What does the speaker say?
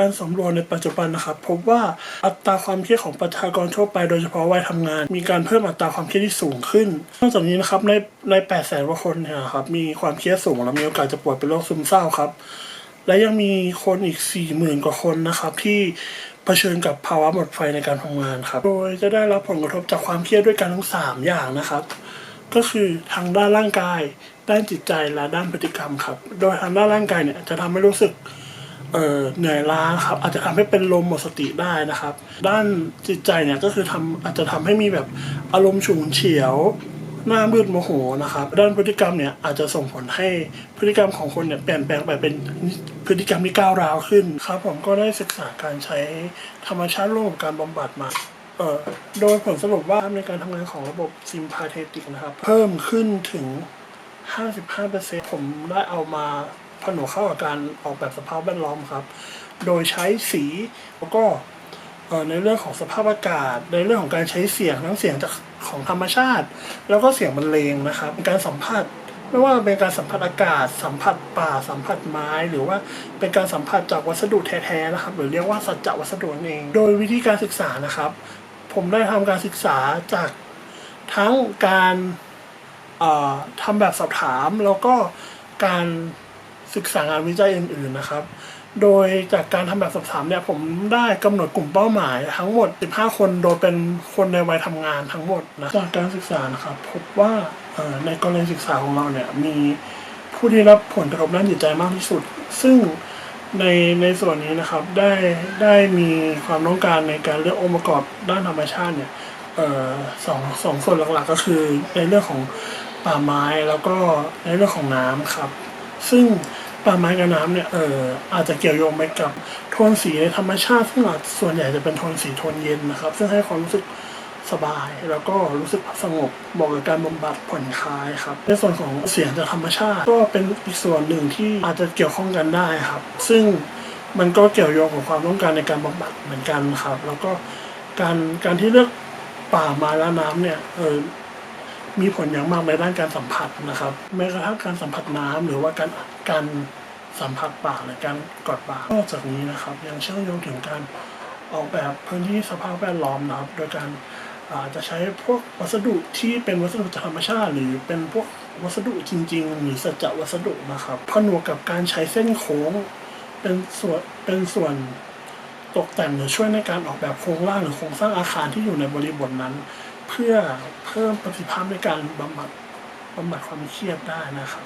การสำรวจในปัจจุบันนะครับ พบว่าอัตราความเครียดของประชากรทั่วไปโดยเฉพาะวัยทำงาน มีการเพิ่มอัตราความเครียดที่สูงขึ้นนอกจากนี้นะครับในใน8แสนกว่าคนเนี่ยครับมีความเครียดสูงและมีโอกาสจะป่วยเป็นโรคซึมเศร้าครับ และยังมีคนอีก4 0,000กว่าคนนะครับที่เผชิญกับภาวะหมดไฟในการทำงานครับ โดยจะได้รับผลกระทบจากความเครียดด้วยกันทั้ง 3 อย่างนะครับ ก็คือทางด้านร่างกาย ด้านจิตใจและด้านพฤติกรรมครับ โดยทางด้านร่างกายเนี่ยจะทำให้รู้สึก เออเหนื่อยล้าครับ อาจจะทำให้เป็นลมหมดสติได้นะครับ ด้านจิตใจเนี่ยก็คือทำอาจจะทำให้มีแบบอารมณ์ฉุนเฉียวหน้ามืดโมโหนะครับ ด้านพฤติกรรมเนี่ยอาจจะส่งผลให้พฤติกรรมของคนเนี่ยเปลี่ยนแปลงไปเป็นพฤติกรรมที่ก้าวร้าวขึ้นครับ ผมก็ได้ศึกษาการใช้ธรรมชาติร่วมกับการบำบัดมาโดยผลสรุปว่าในการทำงานของระบบซิมพาเทติกนะครับ เพิ่มขึ้นถึง 55%ผมได้เอามา ผนวกเข้ากับการออกแบบสภาพแวดล้อมครับ โดยใช้สีแล้วก็ในเรื่องของสภาพอากาศ ในเรื่องของการใช้เสียงทั้งเสียงจากของธรรมชาติ แล้วก็เสียงบรรเลงนะครับเป็นการสัมผัสไม่ว่าเป็นการสัมผัสอากาศ สัมผัสป่า สัมผัสไม้ หรือว่าเป็นการสัมผัสจากวัสดุแท้ๆนะครับ หรือเรียกว่าสัจจะวัสดุนั่นเอง โดยวิธีการศึกษานะครับ ผมได้ทำการศึกษาจากทั้งการเอ่อทำแบบสอบถาม แล้วก็การ ศึกษางานวิจัยอื่นๆนะครับ โดยจากการทำแบบสอบถามเนี่ยผมได้กำหนดกลุ่มเป้าหมาย ทั้งหมด 15 คนโดยเป็นคนในวัยทำงานทั้งหมดนะจากการศึกษานะครับพบว่าในกรณีศึกษาของเราเนี่ยมีผู้ที่รับผลกระทบด้านจิตใจมากที่สุด ซึ่งในในส่วนนี้นะครับได้ได้มีความต้องการในการเลือกองค์ประกอบด้านธรรมชาติเนี่ยออสองสองส่วนหลักๆก็คือในเรื่องของป่าไม้แล้วก็ในเรื่องของน้ำครับ ซึ่งป่าไม้กับน้ำเนี่ยเอออาจจะเกี่ยวโยงไปกับโทนสีในธรรมชาติ ซึ่งอาจส่วนใหญ่จะเป็นโทนสีโทนเย็นนะครับ ซึ่งให้ความรู้สึกสบาย แล้วก็รู้สึกสงบเหมาะกับการบำบัดผ่อนคลายครับในส่วนของเสียงจากธรรมชาติ ก็เป็นอีกส่วนหนึ่งที่อาจจะเกี่ยวข้องกันได้ครับ ซึ่งมันก็เกี่ยวโยงกับความต้องการในการบำบัดเหมือนกันครับ แล้วก็การการที่เลือกป่าไม้และน้ำเนี่ยเออ มีผลอย่างมากในด้านการสัมผัสนะครับแม้กระทั่งการสัมผัสน้ำหรือว่าการการสัมผัสป่าหรือการกอดป่านอกจากนี้นะครับ ยังเชื่อมโยงถึงการออกแบบพื้นที่สภาพแวดล้อมนะครับ โดยการอาจจะใช้พวกวัสดุที่เป็นวัสดุธรรมชาติ หรือเป็นพวกวัสดุจริง ๆ หรือสัจวัสดุนะครับผนวกกับการใช้เส้นโค้งเป็นส่วนเป็นส่วนตกแต่งหรือช่วยในการออกแบบโครงร่างหรือโครงสร้างอาคารที่อยู่ในบริบทนั้น เพื่อเพิ่มประสิทธิภาพในการบำบัดบำบัดความเครียดได้นะครับ